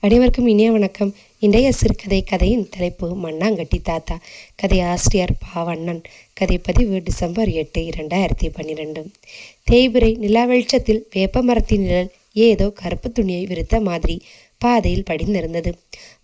அனைவருக்கும் இனிய வணக்கம். இன்றைய சிறுகதை கதையின் தலைப்பு மண்ணாங்கட்டி தாத்தா. கதை ஆசிரியர் பாவண்ணன். கதைப்பதிவு டிசம்பர் எட்டு இரண்டாயிரத்தி பன்னிரெண்டு. தேய்பிரை நிலா வெளிச்சத்தில் வேப்ப மரத்தின் நிழல் ஏதோ கருப்பு துணியை விரித்த மாதிரி பாதையில் படிந்திருந்தது.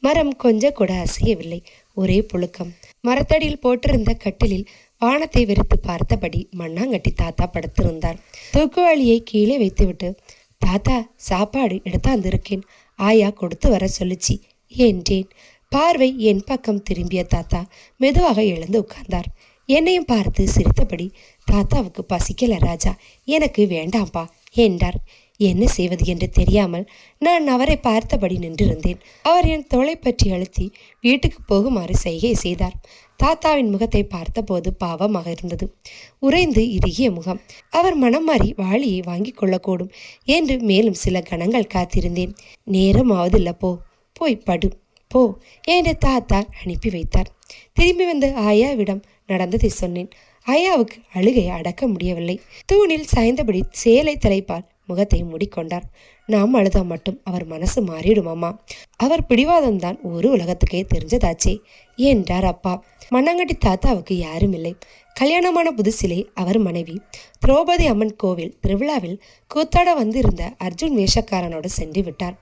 மரம் கொஞ்சம் கூட அசையவில்லை. ஒரே புழுக்கம். மரத்தடியில் போட்டிருந்த கட்டிலில் வானத்தை வெறுத்து பார்த்தபடி மண்ணாங்கட்டி தாத்தா படுத்திருந்தார். தூக்குவாளியை கீழே வைத்துவிட்டு தாத்தா சாப்பாடு எடுத்தாந்து இருக்கேன் ஆயா கொடுத்து வர சொல்லுச்சு. என்றேன் பார்வை என் பக்கம் திரும்பிய தாத்தா மெதுவாக எழுந்து உட்கார்ந்தார். என்னையும் பார்த்து சிரித்தபடி தாத்தாவுக்கு பசிக்கல ராஜா. எனக்கு வேண்டாம்பா என்றார். என்ன செய்வது என்று தெரியாமல் நான் அவரை பார்த்தபடி நின்றிருந்தேன். அவர் என் தொலை பற்றி அழுத்தி வீட்டுக்கு போகுமாறு செய்கை செய்தார். தாத்தாவின் முகத்தை பார்த்தபோது பாவமாக இருந்தது. உறைந்து இறுகிய முகம். அவர் மனம் மாறி வாளியை வாங்கிக் கொள்ளக்கூடும் என்று மேலும் சில கணங்கள் காத்திருந்தேன். நேரம் ஆவதில்ல போ. போய் படு. போ என்று தாத்தா அனுப்பி வைத்தார். திரும்பி வந்து ஆயாவிடம் நடந்ததை சொன்னேன். ஆயாவுக்கு அழுகை அடக்க முடியவில்லை. தூணில் சாய்ந்தபடி சேலை தலைப்பால் முகத்தை மூடிக்கொண்டார். நாம் அழுதா மட்டும் அவர் மனசு மாறிடுமாமா அவர் பிடிவாதம்தான் ஒரு உலகத்துக்கே தெரிஞ்சதாச்சே. என்றார் அப்பா. மண்ணாங்கட்டி தாத்தாவுக்கு யாரும் இல்லை. கல்யாணமான புதுசிலே அவர் மனைவி. திரௌபதி அம்மன் கோவில் திருவிழாவில் கூத்தாட வந்திருந்த அர்ஜுன் வேஷக்காரனோடு சென்று விட்டார்.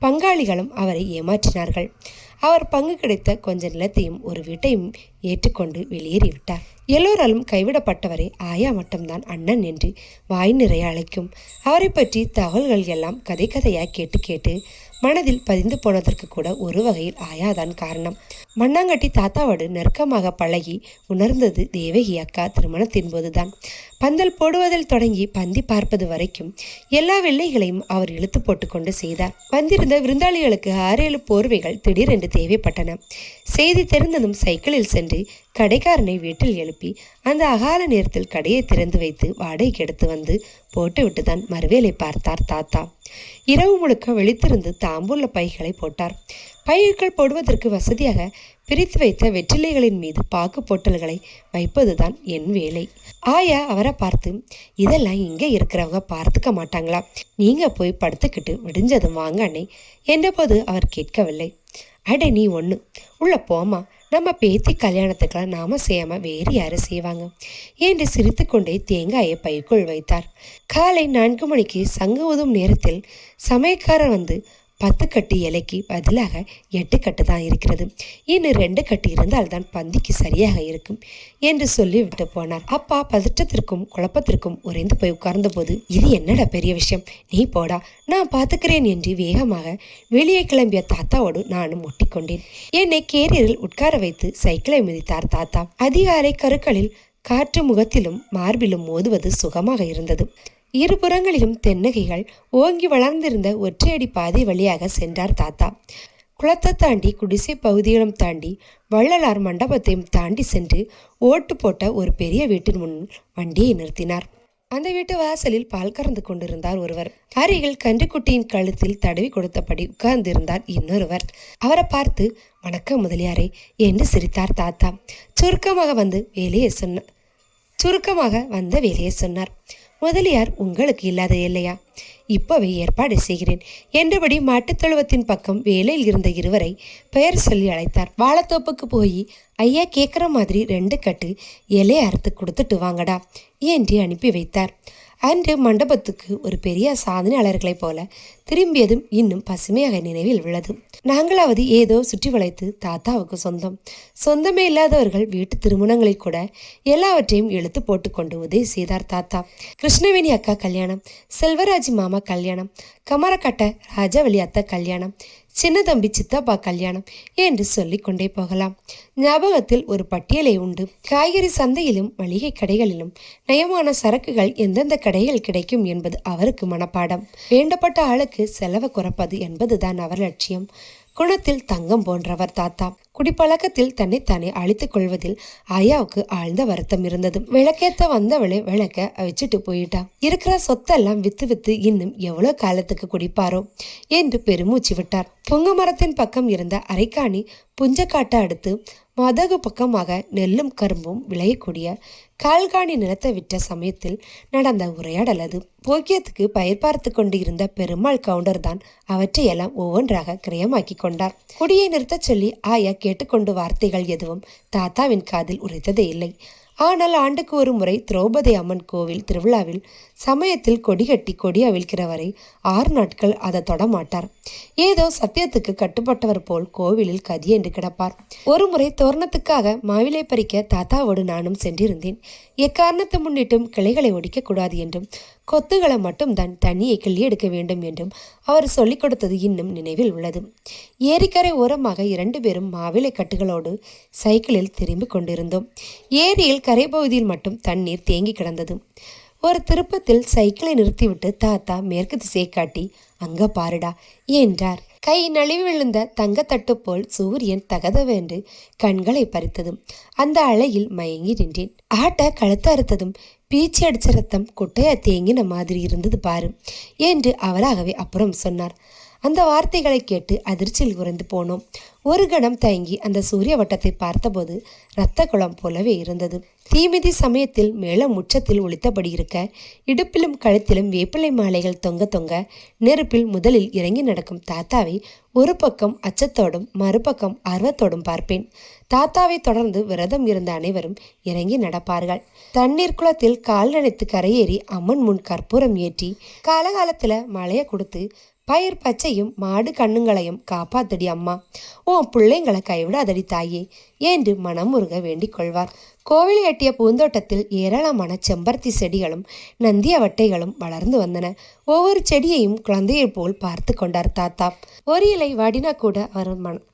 பங்காளிகளும் அவரை ஏமாற்றினார்கள். அவர் பங்கு கிடைத்த கொஞ்ச நிலத்தையும் ஒரு வீட்டையும் ஏற்றுக்கொண்டு வெளியேறிவிட்டார் எல்லோராலும் கைவிடப்பட்டவரை ஆயா மட்டும்தான் அண்ணன் என்று வாய் நிறைய அழைக்கும். அவரை பற்றி தகவல்கள் எல்லாம் கதை கதையாக கேட்டு கேட்டு மனதில் பதிந்து போனதற்கு கூட ஒரு வகையில் ஆயாதான் காரணம். மண்ணாங்கட்டி தாத்தாவோடு நெருக்கமாக பழகி உணர்ந்தது தேவகி அக்கா திருமணத்தின் போதுதான். பந்தல் போடுவதில் தொடங்கி பந்தி பார்ப்பது வரைக்கும் எல்லா வெள்ளைகளையும் அவர் இழுத்து போட்டுக்கொண்டு செய்தார். வந்திருந்த விருந்தாளிகளுக்கு ஆறேழு போர்வைகள் திடீரென்று தேவைப்பட்டன. செய்தி தெரிந்ததும் சைக்கிளில் சென்று கடைக்காரனை வீட்டில் எழுப்பி அந்த அகால நேரத்தில் கடையை திறந்து வைத்து வாடகைக்கு எடுத்து வந்து போட்டுவிட்டு தான் மறுவேலை பார்த்தார் தாத்தா. இரவு முழுக்க வெளித்திருந்து தாம்பூல பைகளை போட்டார். பயிர்கள் போடுவதற்கு வசதியாக பிரித்து வைத்த வெற்றிலைகளின் மீது பாக்கு பொட்டல்களை வைப்பதுதான் என் வேலை. ஆயா அவரை பார்த்து இதெல்லாம் இங்கே இருக்கிறவங்க பார்த்துக்க மாட்டாங்களா? நீங்கள் போய் படுத்துக்கிட்டு விடிஞ்சதும் வாங்க அண்ணே என்றபோது அவர் கேட்கவில்லை. அடே நீ ஒன்று உள்ள போமா நம்ம பேத்தி கல்யாணத்துக்கெல்லாம் நாம செய்யாம வேறு யாரும் செய்வாங்க? என்று சிரித்துக்கொண்டே தேங்காயை பைக்குள் வைத்தார். காலை நான்கு மணிக்கு சங்கு உதும் நேரத்தில் சமயக்காரர் வந்து பத்து கட்டு இலைக்கு பதிலாக எட்டு கட்டு தான் இருக்கிறது. இன்னும் ரெண்டு கட்டு இருந்தால் தான் பந்திக்கு சரியாக இருக்கும் என்று சொல்லி விட்டு போனார். அப்பா பதற்றத்திற்கும் குழப்பத்திற்கும் உறைந்து போய் உட்கார்ந்த போது இது என்னடா பெரிய விஷயம்? நீ போடா. நான் பார்த்துக்கிறேன் என்று வேகமாக வெளியே கிளம்பிய தாத்தாவோடு நானும் ஒட்டிக்கொண்டேன். என்னை கேரியரில் உட்கார வைத்து சைக்கிளை மிதித்தார் தாத்தா. அதிகாலை கருக்களில் காற்று முகத்திலும் மார்பிலும் மோதுவது சுகமாக இருந்தது. இருபுறங்களிலும் தென்னகைகள் ஓங்கி வளர்ந்திருந்த ஒற்றையடி பாதை வழியாக சென்றார் தாத்தா. குளத்தை தாண்டி குடிசை பகுதிகளும் தாண்டி வள்ளலார் மண்டபத்தையும் தாண்டி சென்று ஓட்டு போட்ட ஒரு பெரிய வீட்டின் முன் வண்டியை நிறுத்தினார். அந்த வீட்டு வாசலில் பால் கறந்து கொண்டிருந்தார் ஒருவர். அருகில் கன்றுக்குட்டியின் கழுத்தில் தடவி கொடுத்தபடி உட்கார்ந்திருந்தார் இன்னொருவர். அவரை பார்த்து வணக்கம் முதலியாரே என்று சிரித்தார் தாத்தா. சுருக்கமாக வந்து வேலையை சொன்ன சுருக்கமாக வந்த வேலையை சொன்னார். முதலியார் உங்களுக்கு இல்லாத இல்லையா இப்போவே ஏற்பாடு செய்கிறேன். என்றபடி மாட்டுத்தழுவத்தின் பக்கம் வேலையில் இருந்த இருவரை பெயர் சொல்லி அழைத்தார். வாழைத்தோப்புக்கு போய் ஐயா கேட்குற மாதிரி ரெண்டு கட்டு இலையை அறுத்து கொடுத்துட்டு வாங்கடா என்று அனுப்பி வைத்தார். அன்று மண்டபத்துக்கு ஒரு பெரிய சாதனையாளர்களைப் போல திரும்பியதும் இன்னும் பசுமையாக நினைவில் உள்ளது. நாங்களாவது ஏதோ சுற்றி வளைத்து தாத்தாவுக்கு சொந்தம். சொந்தமே இல்லாதவர்கள் வீட்டு திருமணங்களில் கூட எல்லாவற்றையும் இழுத்து போட்டுக்கொண்டு உதவி செய்தார் தாத்தா. கிருஷ்ணவேணி அக்கா கல்யாணம் செல்வராஜி மாமா கல்யாணம் கமரக்கட்ட ராஜாவளி அத்தை கல்யாணம் சின்ன தம்பி சித்தப்பா கல்யாணம் என்று சொல்லி கொண்டே போகலாம். ஞாபகத்தில் ஒரு பட்டியலை உண்டு. காய்கறி சந்தையிலும் மளிகை கடைகளிலும் நயமான சரக்குகள் எந்தெந்த கடைகள் கிடைக்கும் என்பது அவருக்கு மனப்பாடம். வேண்டப்பட்ட ஆளுக்கு செலவு குறைப்பது என்பதுதான் அவர் லட்சியம். குணத்தில் தங்கம் போன்றவர் தாத்தா. குடிப்பழக்கத்தில் தன்னைத்தானே அழித்துக் கொள்வதில் ஐயாவுக்கு ஆழ்ந்த வருத்தம் இருந்தது. விளக்கேத்த வந்தவளே விளக்க வச்சுட்டு போயிட்டா. இருக்கிற சொத்தெல்லாம் வித்து வித்து இன்னும் எவ்வளவு காலத்துக்கு குடிப்பாரோ என்று பெருமூச்சு விட்டார். பொங்க மரத்தின் பக்கம் இருந்த அரைக்காணி புஞ்சக்காட்டை அடுத்து மதகு பக்கமாக நெல்லும் கரும்பும் விளையக்கூடிய கால்காணி நிலத்தை விட்ட சமயத்தில் நடந்த உரையாடல் அது. போக்கியத்துக்கு பயிர் பார்த்து கொண்டு இருந்த பெருமாள் கவுண்டர் தான் அவற்றையெல்லாம் ஒவ்வொன்றாக கிரயமாக்கி கொண்டார். குடியை நிறுத்தச் சொல்லி ஆயா கேட்டுக்கொண்டு வார்த்தைகள் எதுவும் தாத்தாவின் காதில் உரைத்ததே இல்லை. ஆனால் ஆண்டுக்கு ஒரு முறை திரௌபதி அம்மன் கோவில் திருவிழாவில் சமயத்தில் கொடி கட்டி கொடி அவிழ்க்கிறவரை ஆறு நாட்கள் அதை தொடமாட்டார் ஏதோ சத்தியத்துக்கு கட்டுப்பட்டவர் போல் கோவிலில் கதி என்று கிடப்பார். ஒரு முறை தோரணத்துக்காக மாவிலை பறிக்க தாத்தாவோடு நானும் சென்றிருந்தேன். எக்காரணத்தை முன்னிட்டும் கிளைகளை ஒடிக்கக்கூடாது என்றும் கொத்துகளை மட்டும் தன் தண்ணியை கிள்ளி எடுக்க வேண்டும் என்றும் அவர் சொல்லிக் கொடுத்தது இன்னும் நினைவில் உள்ளது. ஏரிக்கரை ஓரமாக இரண்டு பேரும் மாவிலை கட்டுகளோடு சைக்கிளில் திரும்பி கொண்டிருந்தோம். ஏரியில் கரைப்பகுதியில் மட்டும் தண்ணீர் தேங்கி கிடந்தது. ஒரு திருப்பத்தில் சைக்கிளை நிறுத்திவிட்டு தாத்தா மேற்கு திசையை காட்டி அங்க பாருடா என்றார். கை நழுவி விழுந்த தங்கத்தட்டு போல் சூரியன் தகதவென்று கண்களை பறித்ததும் அந்த அலையில் மயங்கி நின்றேன். ஆட்ட கழுத்து அறுத்ததும் பீச்சி அடிச்ச ரத்தம் கொட்டையா தேங்கின மாதிரி இருந்தது பாரு என்று அவராகவே அப்புறம் சொன்னார். அந்த வார்த்தைகளை கேட்டு அதிர்ச்சியில் குறைந்து போனோம். ஒரு கணம் தயங்கி அந்த சூரிய வட்டத்தை பார்த்தபோது இரத்த குளம் போலவே இருந்தது. தீமிதி சமயத்தில் மேளம் உச்சத்தில் ஒளித்தபடி இருக்க இடுப்பிலும் கழுத்திலும் வேப்பிலை மாலைகள் தொங்க தொங்க நெருப்பில் முதலில் இறங்கி நடக்கும் தாத்தாவை ஒரு பக்கம் அச்சத்தோடும் மறுபக்கம் ஆர்வத்தோடும் பார்ப்பேன். தாத்தாவை தொடர்ந்து விரதம் இருந்த அனைவரும் இறங்கி நடப்பார்கள். தண்ணீர் குளத்தில் கால் நினைத்து கரையேறி அம்மன் முன் கற்பூரம் ஏற்றி காலகாலத்தில் மழையை கொடுத்து பயிர் பச்சையும் மாடு கண்ணுங்களையும் காப்பாத்தடி அம்மா. உன் பிள்ளைங்களை கைவிடாதடி தாயே என்று மனமுருக வேண்டிக் கொள்வார் கோவிலை எட்டிய பூந்தோட்டத்தில் ஏராளமான செம்பருத்தி செடிகளும் நந்திய வட்டைகளும் வளர்ந்து வந்தன. ஒவ்வொரு செடியையும் குழந்தையைப் போல் பார்த்து கொண்டார் தாத்தா. ஒரு இலை வாடினா கூட அவர் மனம்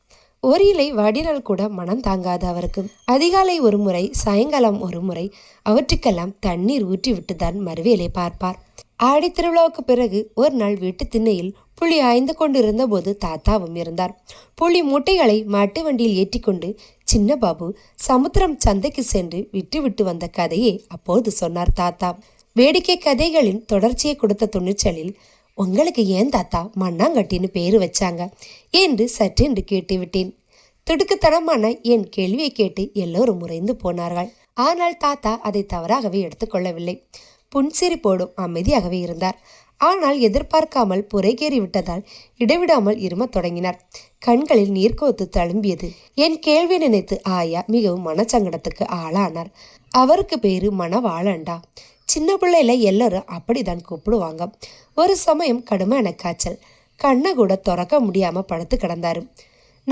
ஒரு இலை வாடினால் கூட மனம் தாங்காது அவருக்கு. அதிகாலை ஒரு முறை சாயங்காலம் ஒரு முறை அவற்றுக்கெல்லாம் தண்ணீர் ஊற்றி விட்டுதான் மறுவேலை பார்ப்பார். ஆடித்திருவிழாவுக்கு பிறகு ஒரு நாள் வீட்டு திண்ணையில் புலி ஆய்ந்து கொண்டிருந்த போது தாத்தாவும் இருந்தார். புலி மூட்டைகளை மாட்டு வண்டியில் ஏற்றிக்கொண்டு சின்ன பாபு சமுத்திரம் சந்தைக்கு சென்று விட்டுவிட்டு வந்த கதையை அப்போது சொன்னார் தாத்தா. வேடிக்கை கதைகளின் தொடர்ச்சியை கொடுத்த துணிச்சலில் உங்களுக்கு ஏன் தாத்தா மண்ணாங்கட்டின்னு பேரு வச்சாங்க? என்று சற்றென்று கேட்டுவிட்டேன். திடுக்குத்தனமான என் கேள்வியை கேட்டு எல்லோரும் முறைந்து போனார்கள். ஆனால் தாத்தா அதை தவறாகவே எடுத்துக்கொள்ளவில்லை புன்சிரிப்போடும் அமைதியாகவே இருந்தார். ஆனால் எதிர்பார்க்காமல் புரைகேறி விட்டதால் இடைவிடாமல் இருமத் தொடங்கினார். கண்களில் நீர்க்கோத்து தழும்பியது. என் கேள்வி நினைத்து ஆயா மிகவும் மனச்சங்கடத்துக்கு ஆளானார். அவருக்கு பேரு மனவாளண்டா சின்ன பிள்ளையில எல்லாரும் அப்படிதான் கூப்பிடுவாங்க. ஒரு சமயம் கடுமையான காய்ச்சல். கண்ணை கூட திறக்க முடியாம படுத்து கிடந்தாரு.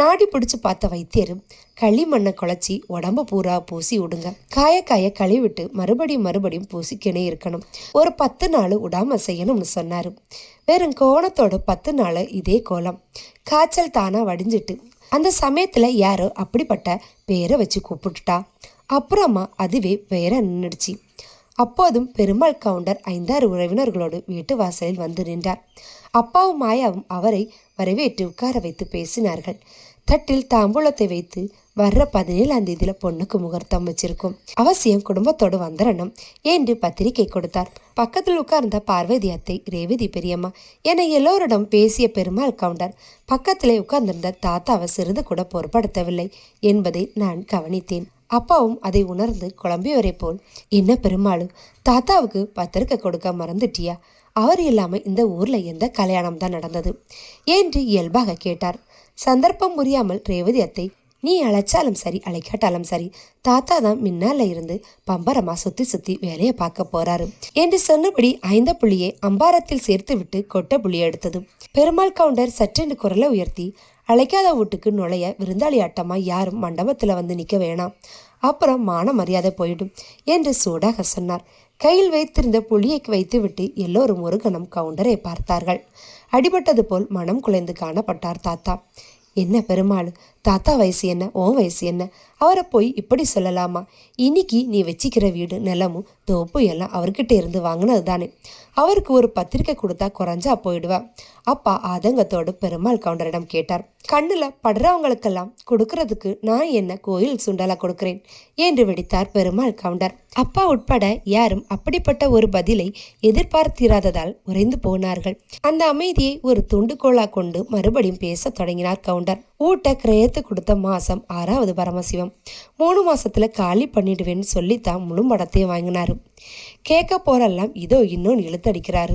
நாடி பிடிச்சு பார்த்த வைத்தியரும் களிமண்ணை குழச்சி உடம்ப பூரா பூசி விடுங்க. காய காய கழுவிட்டு மறுபடியும் மறுபடியும் பூசிக்கினே இருக்கணும். ஒரு பத்து நாள் விடாமல் செய்யணும்னு சொன்னார். வெறும் கோணத்தோட பத்து நாள் இதே கோலம். காய்ச்சல் தானாக வடிஞ்சிட்டு அந்த சமயத்துல யாரோ அப்படிப்பட்ட பேரை வச்சு கூப்பிட்டுட்டா. அப்புறமா அதுவே பேரை நின்றுடுச்சு அப்போதும் பெருமாள் கவுண்டர் ஐந்தாறு உறவினர்களோடு வீட்டு வாசலில் வந்து நின்றார். அப்பாவும் மாயாவும் அவரை வரவேற்று உட்கார வைத்து பேசினார்கள். தட்டில் தாம்பூலத்தை வைத்து வர்ற பதினேழாம் தேதியில பொண்ணுக்கு முகூர்த்தம் வச்சிருக்கும். அவசியம் குடும்பத்தோடு வந்துடணும் என்று பத்திரிகை கொடுத்தார். பக்கத்தில் உட்கார்ந்த பார்வதி அத்தை ரேவதி பெரியம்மா என எல்லோரிடம் பேசிய பெருமாள் கவுண்டர் பக்கத்திலே உட்கார்ந்திருந்த தாத்தாவை சிறிது கூட பொருட்படுத்தவில்லை என்பதை நான் கவனித்தேன். அப்பாவும் அதை உணர்ந்து குழம்பியவரை போல் என்ன பெருமாளும் தாத்தாவுக்கு பத்திரிக்கை கொடுக்க மறந்துட்டியா? அவர் இல்லாமல் இந்த ஊர்ல எந்த கல்யாணம் தான் நடந்தது? என்று இயல்பாக கேட்டார். சந்தர்ப்பம் புரியாமல் ரேவதி அத்தை நீ அழைச்சாலும் சரி அழைக்காட்டாலும் சரி தாத்தா தான் மின்னால இருந்து பம்பரமா சுத்தி சுத்தி வேலையை பார்க்க போறாரு என்று சொன்னபடி ஐந்த புள்ளியை அம்பாரத்தில் சேர்த்து விட்டு கொட்ட புள்ளி எடுத்தது. பெருமாள் கவுண்டர் சற்றென்று குரலை உயர்த்தி அழைக்காத வீட்டுக்கு நுழைய விருந்தாளி ஆட்டமா யாரும் மண்டபத்துல வந்து நிக்க வேணாம். அப்புறம் மான மரியாதை போயிடும் என்று சூடாக சொன்னார். கையில் வைத்திருந்த புளியை வைத்துவிட்டு எல்லோரும் ஒரு கணம் கவுண்டரை பார்த்தார்கள். அடிபட்டது போல் மனம் குலைந்து காணப்பட்டார் தாத்தா. என்ன பெருமாள்? தாத்தா வயசு என்ன? ஓன் வயசு என்ன? அவரை போய் இப்படி சொல்லலாமா? இன்னைக்கு நீ வச்சிக்கிற வீடு நிலமும் தோப்பு எல்லாம் அவர்கிட்ட இருந்து வாங்கினது தானே அவருக்கு ஒரு பத்திரிக்கை கொடுத்தா குறைஞ்சா போயிடுவா. அப்பா ஆதங்கத்தோடு பெருமாள் கவுண்டரிடம் கேட்டார். கண்ணுல படுறவங்களுக்கெல்லாம் கொடுக்கறதுக்கு நான் என்ன கோயில் சுண்டலா கொடுக்கிறேன்? என்று வெடித்தார் பெருமாள் கவுண்டர். அப்பா உட்பட யாரும் அப்படிப்பட்ட ஒரு பதிலை எதிர்பார்த்திராததால் உறைந்து போனார்கள். அந்த அமைதியை ஒரு துண்டுகோலா கொண்டு மறுபடியும் பேச தொடங்கினார் கவுண்டர். ஊட்ட கிரயத்து கொடுத்த மாசம் ஆறாவது பரமசிவம். மூணு மாசத்துல காலி பண்ணிடுவேன்னு சொல்லித்தான் முழு படத்தையும் வாங்கினாரு. கேட்க போறெல்லாம் இதோ இன்னொன்று இழுத்தடிக்கிறாரு.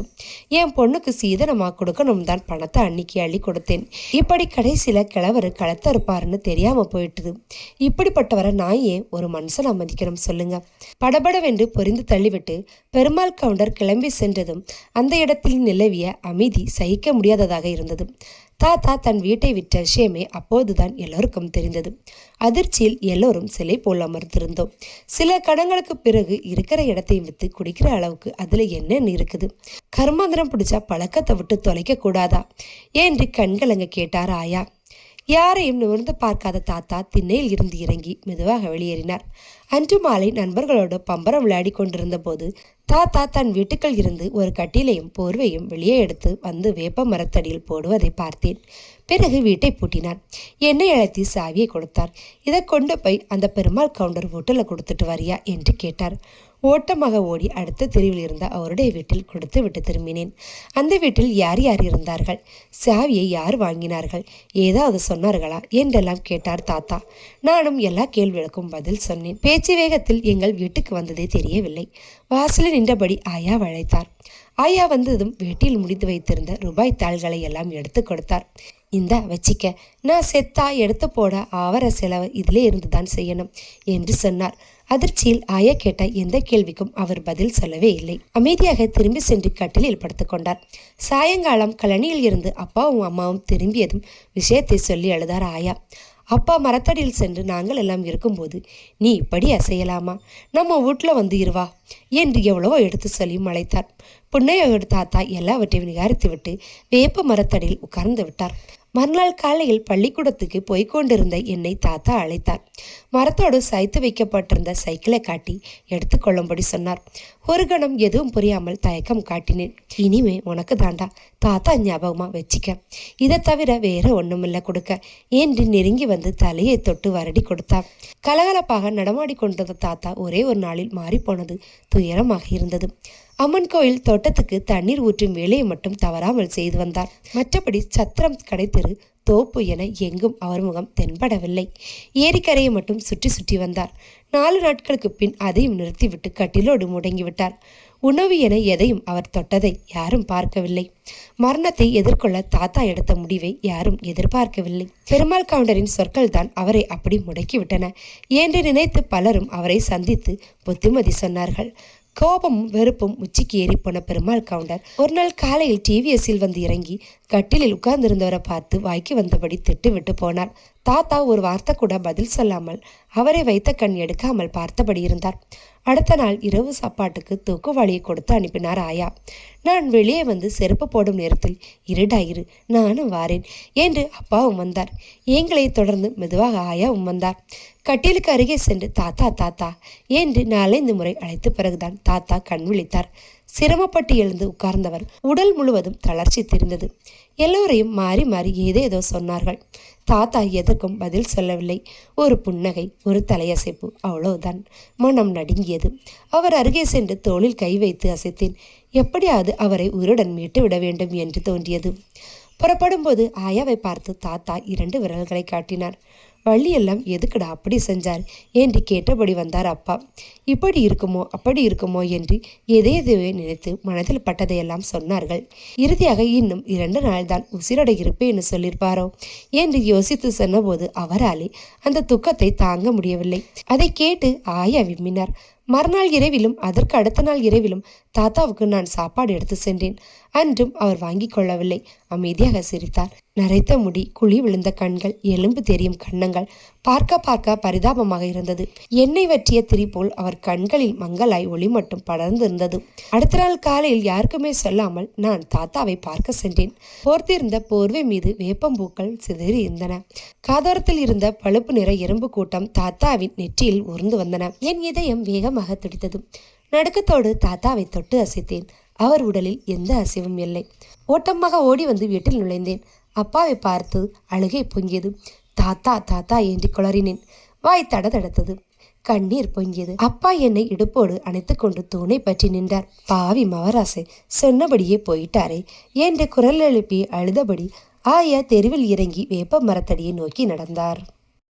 என் பொண்ணுக்கு சீதனமா கொடுக்கணும் தான் பணத்தை அன்னைக்கு அள்ளி கொடுத்தேன். இப்படி கடை கடைசியில் கிழவர் களத்த இருப்பாருன்னு தெரியாம போயிட்டுது. இப்படிப்பட்டவரை நான் ஏன் ஒரு மனுஷன் மதிக்கணும் சொல்லுங்க. படபடவென்று பொரிந்து தள்ளிவிட்டு பெருமாள் கவுண்டர் கிளம்பி சென்றதும் அந்த இடத்தில் நிலவிய அமைதி சகிக்க முடியாததாக இருந்தது. தாத்தா தன் வீட்டை விட்ட விஷயமே அப்போதுதான் எல்லோருக்கும் தெரிந்தது. அதிர்ச்சியில் எல்லோரும் சிலை போல் அமர்ந்திருந்தோம். சில கடங்களுக்கு பிறகு இருக்கிற இடத்தையும் வித்து குடிக்கிற அளவுக்கு அதுல என்னென்ன இருக்குது? கர்மாந்திரம் பிடிச்சா பழக்கத்தை விட்டு தொலைக்க கூடாதா? என்று கண்கலங்க கேட்டார் ஆயா. யாரையும் நிமிர்ந்து பார்க்காத தாத்தா திண்ணையில் இருந்து இறங்கி மெதுவாக வெளியேறினார். அன்று மாலை நண்பர்களோடு பம்பரம் விளையாடி கொண்டிருந்த போது தாத்தா தன் வீட்டுக்குள் இருந்து ஒரு கட்டிலையும் போர்வையும் வெளியே எடுத்து வந்து வேப்ப மரத்தடியில் போடுவதை பார்த்தேன். பிறகு வீட்டை பூட்டினார் என்னை அழைத்து சாவியை கொடுத்தார். இதை கொண்டு போய் அந்த பெருமாள் கவுண்டர் ஹோட்டலில் கொடுத்துட்டு வரியா என்று கேட்டார். ஓட்டமாக ஓடி அடுத்த தெருவில் இருந்த அவருடைய வீட்டில் கொடுத்து விட்டு திரும்பினேன். அந்த வீட்டில் யார் யார் இருந்தார்கள்? சாவியை யார் வாங்கினார்கள்? ஏதாவது சொன்னார்களா? என்றெல்லாம் கேட்டார் தாத்தா. நானும் எல்லா கேள்விகளுக்கும் பதில் சொன்னேன். பேச்சு வேகத்தில் எங்கள் வீட்டுக்கு வந்ததே தெரியவில்லை. வாசலில் நின்றபடி ஆயா வழைத்தார் ஆயா வந்ததும் வீட்டில் முடித்து வைத்திருந்த ரூபாய் தாள்களை எல்லாம் எடுத்து கொடுத்தார். இந்தா வச்சிக்க. நான் செத்தா எடுத்து போட ஆவர செலவு இதிலே இருந்து தான் செய்யணும் என்று சொன்னார். அதிர்ச்சியில் ஆயா கேட்ட எந்த கேள்விக்கும் அவர் பதில் சொல்லவே இல்லை. அமைதியாக திரும்பி சென்று கட்டிலில் படுத்துக்கொண்டார் சாயங்காலம் கழனியில் இருந்து அப்பாவும் அம்மாவும் திரும்பியதும் விஷயத்தை சொல்லி அழுதார் ஆயா. அப்பா மரத்தடியில் சென்று நாங்கள் எல்லாம் இருக்கும்போது நீ இப்படி அசையலாமா? நம்ம வீட்டில் வந்து இருவா? என்று எவ்வளவோ எடுத்து சொல்லி அழைத்தார் புன்னையோடு தாத்தா எல்லாவற்றையும் நிகாரித்து விட்டு வேப்ப மரத்தடியில் உட்கார்ந்து விட்டார். மறுநாள் காலையில் பள்ளிக்கூடத்துக்கு போய்கொண்டிருந்த என்னை தாத்தா அழைத்தார். மரத்தோடு சாய்த்து வைக்கப்பட்டிருந்த சைக்கிளை காட்டி எடுத்துக்கொள்ளும்படி சொன்னார். ஒரு கணம் எதுவும் புரியாமல் தயக்கம் காட்டினேன். இனிமே உனக்கு தாண்டா தாத்தா ஞாபகமா வச்சிக்க. இதை தவிர வேற ஒண்ணுமில்ல கொடுக்க. என்று நெருங்கி வந்து தலையை தொட்டு வரடி கொடுத்தார். கலகலப்பாக நடமாடி கொண்டிருந்த தாத்தா ஒரே ஒரு நாளில் மாறிப்போனது துயரமாக இருந்தது. அம்மன் கோயில் தோட்டத்துக்கு தண்ணீர் ஊற்றும் வேலையை மட்டும் தவறாமல் செய்து வந்தார். மற்றபடி சத்திரம் கடைத்தெரு தோப்பு என எங்கும் அவர் முகம் தென்படவில்லை. ஏரிக்கரையை மட்டும் சுற்றி சுற்றி வந்தார். நாலு நாட்களுக்கு பின் அதையும் நிறுத்திவிட்டு கட்டிலோடு முடங்கிவிட்டார். உணவு என எதையும் அவர் தொட்டதை யாரும் பார்க்கவில்லை. மரணத்தை எதிர்கொள்ள தாத்தா எடுத்த முடிவை யாரும் எதிர்பார்க்கவில்லை. பெருமாள் கவுண்டரின் சொற்கள் தான் அவரை அப்படி முடக்கிவிட்டன. என்று நினைத்து பலரும் அவரை சந்தித்து புத்திமதி சொன்னார்கள். கோபமும் வெறுப்பும் உச்சிக்கு ஏறி போன பெருமாள் கவுண்டர் ஒரு நாள் காலையில் டிவிஎஸ்ஸில் வந்து இறங்கி கட்டிலில் உட்கார்ந்திருந்தவரை பார்த்து வாய்க்கு வந்தபடி திட்டு விட்டு போனார். தாத்தா ஒரு வார்த்தை கூட பதில் சொல்லாமல் அவரை வைத்த கண் எடுக்காமல் பார்த்தபடி இருந்தார். அடுத்த நாள் இரவு சாப்பாட்டுக்கு தூக்குவாளியை கொடுத்து அனுப்பினார் ஆயா. நான் வெளியே வந்து செருப்பு போடும் நேரத்தில் இருடாயிரு நானும் வாரேன் என்று அப்பாவும் வந்தார். எங்களை தொடர்ந்து மெதுவாக ஆயாவும் வந்தார். கட்டிலுக்கு அருகே சென்று தாத்தா தாத்தா என்று நாலைந்து முறை அழைத்த பிறகுதான் தாத்தா கண் விழித்தார். சிரமப்பட்டு எழுந்து உட்கார்ந்தவர் உடல் முழுவதும் தளர்ச்சி தெரிந்தது. எல்லோரையும் மாறி மாறி ஏதேதோ சொன்னார்கள். தாத்தா எதற்கும் பதில் சொல்லவில்லை. ஒரு புன்னகை ஒரு தலையசைப்பு. அவ்வளவுதான். மனம் நடுங்கியது. அவர் அருகே சென்று தோளில் கை வைத்து அசைத்தேன். எப்படியாவது அவரை உயிருடன் மீட்டு விட வேண்டும் என்று தோன்றியது. புறப்படும்போது ஆயாவை பார்த்து தாத்தா இரண்டு விரல்களை காட்டினார். வள்ளியெல்லாம் எதுக்குடா அப்படி செஞ்சார் என்று கேட்டபடி வந்தார் அப்பா. இப்படி இருக்குமோ அப்படி இருக்குமோ என்று எதை நினைத்து மனதில் பட்டதையெல்லாம் சொன்னார்கள். இறுதியாக இன்னும் இரண்டு நாள் தான் உசிரோட இருப்பேன்னு சொல்லியிருப்பாரோ என்று யோசித்து சொன்னபோது அவராலே அந்த துக்கத்தை தாங்க முடியவில்லை. அதை கேட்டு ஆயா விம்மினார். மறுநாள் இரவிலும் அதற்கு அடுத்த நாள் இரவிலும் தாத்தாவுக்கு நான் சாப்பாடு எடுத்து சென்றேன். அன்றும் அவர் வாங்கி கொள்ளவில்லை. அமைதியாக சிரித்தார். நரைத்த முடி குழி விழுந்த கண்கள் எலும்பு தெரியும் கன்னங்கள் பார்க்க பார்க்க பரிதாபமாக இருந்தது. எண்ணெய் வற்றிய திரி போல் அவர் கண்களில் மங்களாய் ஒளி மட்டும் படர்ந்து இருந்தது அடுத்த நாள் காலையில் யாருக்குமே சொல்லாமல் நான் தாத்தாவை பார்க்க சென்றேன். போர்த்திருந்த போர்வை மீது வேப்பம்பூக்கள் சிதறி இருந்தன. காதோரத்தில் இருந்த பழுப்பு நிற எறும்பு கூட்டம் தாத்தாவின் நெற்றியில் உருந்து வந்தன. என் இதயம் வேகமாக துடித்தது நடுக்கத்தோடு தாத்தாவை தொட்டு அசைத்தேன். அவர் உடலில் எந்த அசைவும் இல்லை. ஓட்டமாக ஓடி வந்து வீட்டில் நுழைந்தேன். அப்பாவை பார்த்து அழுகை பொங்கியது. தாத்தா தாத்தா என்று குளறினேன். வாய் தட தடத்தது கண்ணீர் பொங்கியது. அப்பா என்னை இடுப்போடு அணைத்து கொண்டு தூணை பற்றி நின்றார். பாவி மவராசை சொன்னபடியே போயிட்டாரே. என்ற குரல் எழுப்பி அழுதபடி ஆயா தெருவில் இறங்கி வேப்ப மரத்தடியை நோக்கி நடந்தார்.